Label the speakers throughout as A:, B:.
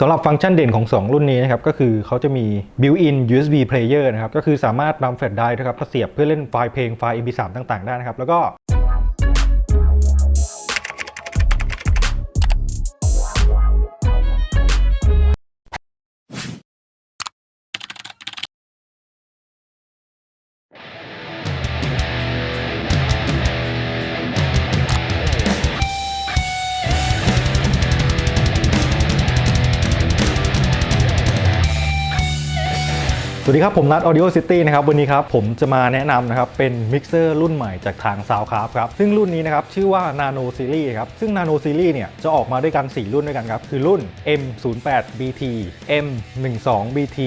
A: สำหรับฟังก์ชันเด่นของ 2 รุ่นนี้นะครับ ก็คือเขาจะมี built-in USB player นะครับ ก็คือสามารถนำแฟลชไดร์นะครับมาเสียบเพื่อเล่นไฟล์เพลงไฟล์ MP3 ต่าง ๆ ได้นะครับ แล้วก็ สวัสดีครับผมนัท Audio City นะครับวันนี้ครับผมจะมาแนะนำนะครับเป็นมิกเซอร์รุ่นใหม่จากทาง Soundcraft ครับซึ่งรุ่นนี้นะครับชื่อว่า Nano Series ครับซึ่ง Nano Series เนี่ยจะออกมาด้วยกัน 4 รุ่นด้วยกันครับคือรุ่น M08 BT M12 BT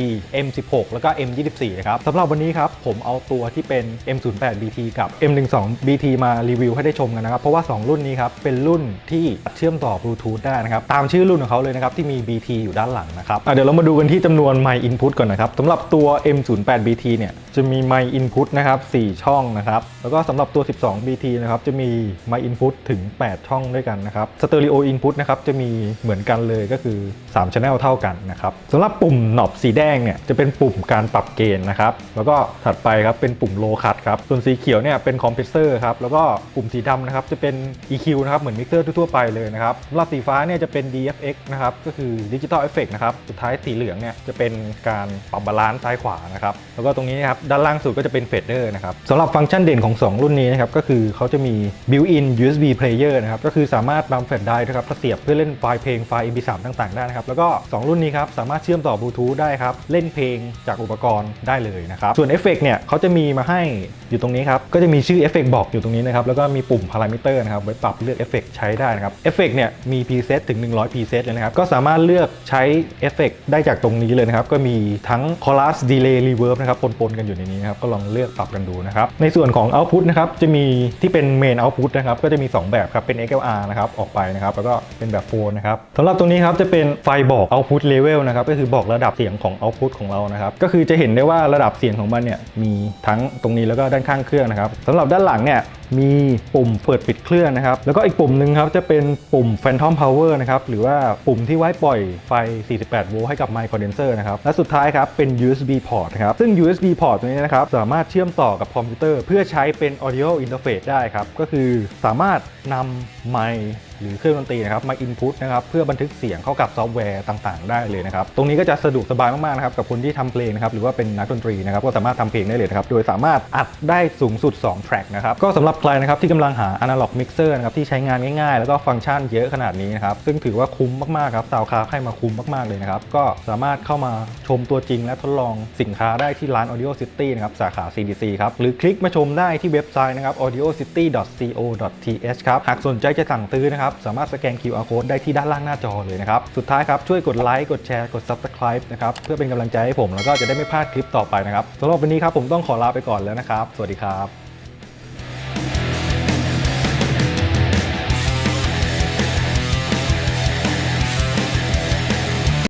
A: M16 แล้วก็ M24 นะครับสำหรับวันนี้ครับผมเอาตัวที่เป็น M08 BT กับ M12 BT มารีวิวให้ได้ชมกันนะครับเพราะว่า 2 รุ่นนี้ครับเป็นรุ่นที่เชื่อมต่อบลูทูธได้นะครับตามชื่อรุ่นของเขาเลยนะครับที่มี BT อยู่ด้านหลังนะครับเดี๋ยวเรามาดูกันที่จำนวนไมค์อินพุตก่อนนะครับสำหรับตัว M08 BT เนี่ยจะมี ไมค์อินพุตนะครับ 4 ช่องนะครับ แล้วก็สำหรับตัว 12 BT นะครับจะมีไมค์อินพุตถึง 8 ช่องด้วยกันนะครับสเตอริโออินพุตนะครับจะมีเหมือนกันเลยก็คือ3 channel เท่ากันนะครับสำหรับปุ่มหนอบสีแดงเนี่ยจะเป็นปุ่มการปรับเกณฑ์นะครับ แล้วก็ถัดไปครับเป็นปุ่มโลคัตครับส่วนสีเขียวเนี่ยเป็นคอมเพรสเซอร์ครับแล้วก็ปุ่มสีดำนะครับจะเป็น EQ นะครับเหมือนมิกเซอร์ทั่วไปเลยนะครับสำหรับสีฟ้าเนี่ยจะเป็น DFX นะครับก็คือดิจิตอลเอฟเฟกนะครับสุดท้ายสีเหลืองเนี่ยจะเป็นการปรับบาลานซ์ซ้ายขวานะครับแล้วก็ตรงนี้นะครับด้านล่างสุดก็จะเป็นเฟดเดอร์นะครับสำหรับฟังก์ชันเด่นของ 2 รุ่นนี้นะครับก็คือเขาจะมี built-in USB player นะครับก็คือสามารถนำแฟลชไดร์นะครับเสียบเพื่อเล่นไฟล์เพลงไฟล์ MP3 ต่างๆได้นะครับแล้วก็ 2 รุ่นนี้ครับสามารถเชื่อมต่อบลูทูธได้ครับเล่นเพลงจากอุปกรณ์ได้เลยนะครับส่วนเอฟเฟกเนี่ยเขาจะมีมาให้อยู่ตรงนี้ครับก็จะมีชื่อเอฟเฟกบอกอยู่ตรงนี้นะครับแล้วก็มีปุ่มพารามิเตอร์นะครับไว้ปรับเลือกเอฟเฟกใช้ได้นะครับเอฟเฟกเนี่ยมีพรีเซตถึง 100พรีเซตเลยนะครับก็สามารถเลือกใช้เอฟเฟกได้จากตรงนี้เลยนะครับก็มีทั้ง chorus delay reverb นะครับปนๆกันอยู่ในนี้นะครับก็ลองเลือกปรับกันดูนะครับในส่วนของ output นะครับจะมีที่เป็น main output นะครับก็จะมี 2 แบบครับเป็น XLR นะครับออกไปนะครับแล้วก็เป็นแบบโฟนนะครับสำหรับตรงนี้ครับจะเป็นไฟบอก output level นะครับก็คือบอกระดับเสียงของ output ของเรานะครับก็คือจะเห็นได้ว่าระดับเสียงของมันเนี่ยมีทั้งตรงนี้แล้วก็ด้านข้างเครื่องนะครับสำหรับด้านหลังเนี่ยมีปุ่มเปิดปิดเครื่องนะครับ แล้วก็อีกปุ่มหนึ่งครับจะเป็นปุ่ม Phantom Power นะครับ หรือว่าปุ่มที่ไว้ปล่อยไฟ 48 โวลต์ให้กับไมค์คอนเดนเซอร์นะครับ และสุดท้ายครับ เป็น USB port นะครับ ซึ่ง USB port ตัวนี้นะครับ สามารถเชื่อมต่อกับคอมพิวเตอร์ เพื่อใช้เป็น audio interface ได้ครับ ก็คือสามารถนำไมค์ หรือเครื่องดนตรีนะครับมา input นะครับเพื่อบันทึกเสียงเข้ากับซอฟต์แวร์ต่างๆ ได้เลยนะครับตรงนี้ก็จะสะดวกสบายมากๆนะครับกับคนที่ทำเพลงนะครับหรือว่าเป็นนักดนตรีนะครับก็สามารถทำเพลงได้เลยนะครับโดยสามารถอัดได้สูงสุด2 track นะครับก็สำหรับใครนะครับที่กำลังหา analog mixer นะครับที่ใช้งานง่ายๆ แล้วก็ฟังก์ชันเยอะขนาดนี้นะครับซึ่งถือว่าคุ้มมากๆครับซาวคาให้มาคุ้มมากๆเลยนะครับก็สามารถเข้ามาชมตัวจริง และทดลองสินค้าได้ที่ร้าน Audio City นะครับสาขา CDC ครับหรือคลิกมาชมได้ที่เว็บไซต์นะครับ audiocity.co.th ครับหากสนใจจะสั่งซื้อนะครับ สามารถสแกน QR code ได้ที่ด้านล่างหน้าจอเลยนะครับ สุดท้ายครับ ช่วยกดไลค์กดแชร์กด Subscribe นะครับ เพื่อเป็นกำลังใจให้ผม แล้วก็จะได้ไม่พลาดคลิปต่อไปนะครับสำหรับวันนี้ครับผมต้องขอลาไปก่อนแล้วนะครับ สวัสดีครับ